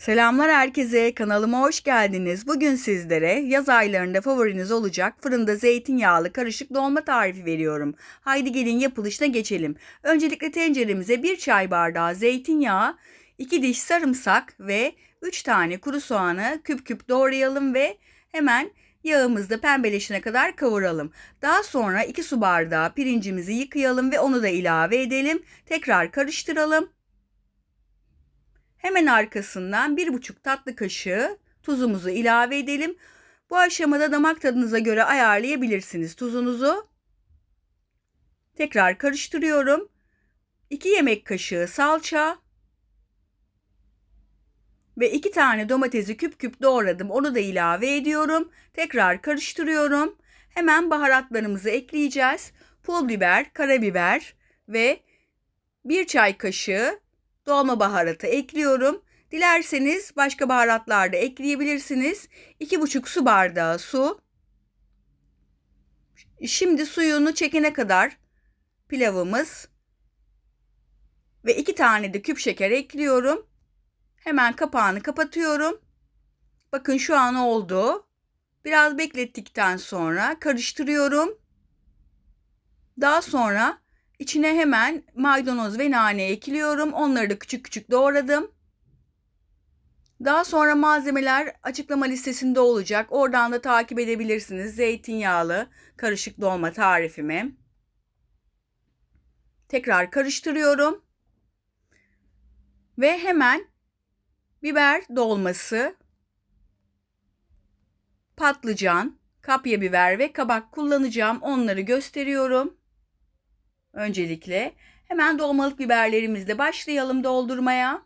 Selamlar herkese, kanalıma hoş geldiniz. Bugün sizlere yaz aylarında favoriniz olacak fırında zeytinyağlı karışık dolma tarifi veriyorum. Haydi gelin yapılışına geçelim. Öncelikle tenceremize bir çay bardağı zeytinyağı, 2 diş sarımsak ve 3 tane kuru soğanı küp küp doğrayalım ve hemen yağımızda pembeleşene kadar kavuralım. Daha sonra 2 su bardağı pirincimizi yıkayalım ve onu da ilave edelim. Tekrar karıştıralım. Hemen arkasından bir buçuk tatlı kaşığı tuzumuzu ilave edelim. Bu aşamada damak tadınıza göre ayarlayabilirsiniz tuzunuzu. Tekrar karıştırıyorum. 2 yemek kaşığı salça ve 2 tane domatesi küp küp doğradım. Onu da ilave ediyorum. Tekrar karıştırıyorum. Hemen baharatlarımızı ekleyeceğiz. Pul biber, karabiber ve 1 çay kaşığı dolma baharatı ekliyorum. Dilerseniz başka baharatlar da ekleyebilirsiniz. 2,5 su bardağı su. Şimdi suyunu çekene kadar pilavımız ve 2 tane de küp şeker ekliyorum. Hemen kapağını kapatıyorum. Bakın şu an oldu. Biraz beklettikten sonra karıştırıyorum. Daha sonra İçine hemen maydanoz ve nane ekliyorum. Onları da küçük küçük doğradım. Daha sonra malzemeler açıklama listesinde olacak. Oradan da takip edebilirsiniz. Zeytinyağlı karışık dolma tarifimi. Tekrar karıştırıyorum. Ve hemen biber dolması, patlıcan, kapya biber ve kabak kullanacağım. Onları gösteriyorum. Öncelikle hemen dolmalık biberlerimizle başlayalım doldurmaya.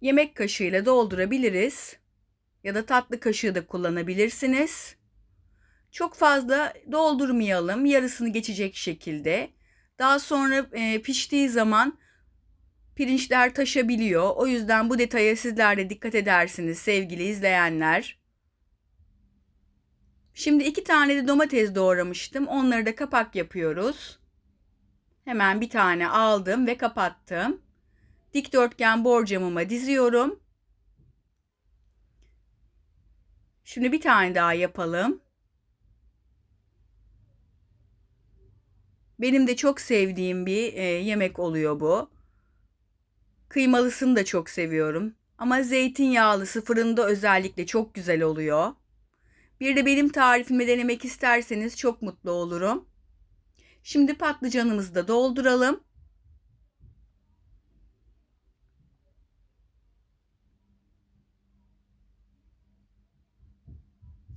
Yemek kaşığıyla doldurabiliriz ya da tatlı kaşığı da kullanabilirsiniz. Çok fazla doldurmayalım yarısını geçecek şekilde. Daha sonra e, piştiği zaman pirinçler taşabiliyor. O yüzden bu detaya sizler de dikkat edersiniz sevgili izleyenler. Şimdi iki tane de domates doğramıştım. Onları da kapak yapıyoruz. Hemen bir tane aldım ve kapattım. Dikdörtgen borcamıma diziyorum. Şimdi bir tane daha yapalım. Benim de çok sevdiğim bir e, yemek oluyor bu. Kıymalısını da çok seviyorum. Ama zeytinyağlısı fırında özellikle çok güzel oluyor. Bir de benim tarifimi denemek isterseniz çok mutlu olurum. Şimdi patlıcanımızı da dolduralım.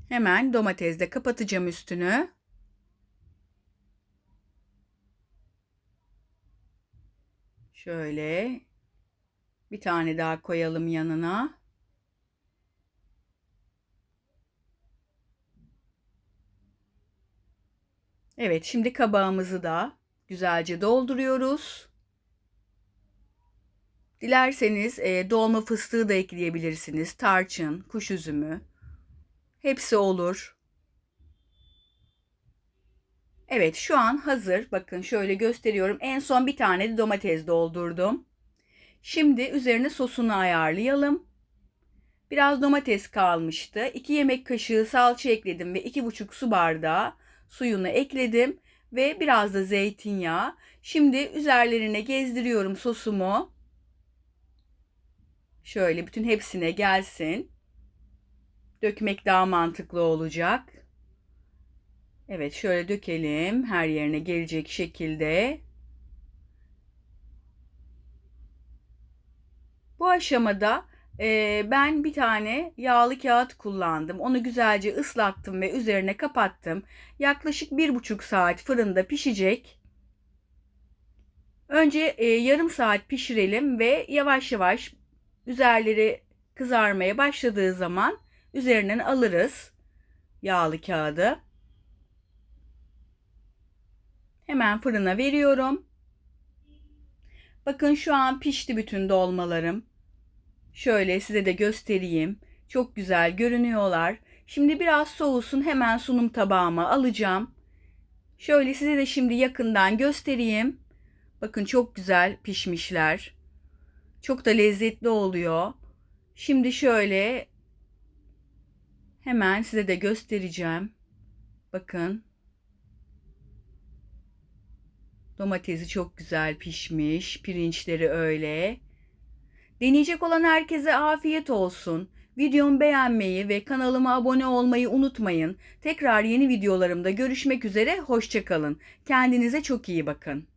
Hemen domatesle kapatacağım üstünü. Şöyle bir tane daha koyalım yanına. Evet şimdi kabağımızı da güzelce dolduruyoruz. Dilerseniz e, dolma fıstığı da ekleyebilirsiniz. Tarçın, kuş üzümü. Hepsi olur. Evet şu an hazır. Bakın şöyle gösteriyorum. En son bir tane de domates doldurdum. Şimdi üzerine sosunu ayarlayalım. Biraz domates kalmıştı. 2 yemek kaşığı salça ekledim ve 2,5 su bardağı suyunu ekledim ve biraz da zeytinyağı. Şimdi üzerlerine gezdiriyorum sosumu. Şöyle bütün hepsine gelsin. Dökmek daha mantıklı olacak. Evet şöyle dökelim her yerine gelecek şekilde. Bu aşamada e, ben bir tane yağlı kağıt kullandım. Onu güzelce ıslattım ve üzerine kapattım. Yaklaşık bir buçuk saat fırında pişecek. Önce e, yarım saat pişirelim ve yavaş yavaş üzerleri kızarmaya başladığı zaman üzerinden alırız yağlı kağıdı. Hemen fırına veriyorum. Bakın şu an pişti bütün dolmalarım. Şöyle size de göstereyim. Çok güzel görünüyorlar. Şimdi biraz soğusun hemen sunum tabağıma alacağım. Şöyle size de şimdi yakından göstereyim. Bakın çok güzel pişmişler. Çok da lezzetli oluyor. Şimdi şöyle hemen size de göstereceğim. Bakın. Domatesi çok güzel pişmiş. Pirinçleri öyle. Deneyecek olan herkese afiyet olsun. Videomu beğenmeyi ve kanalıma abone olmayı unutmayın. Tekrar yeni videolarımda görüşmek üzere. Hoşçakalın. Kendinize çok iyi bakın.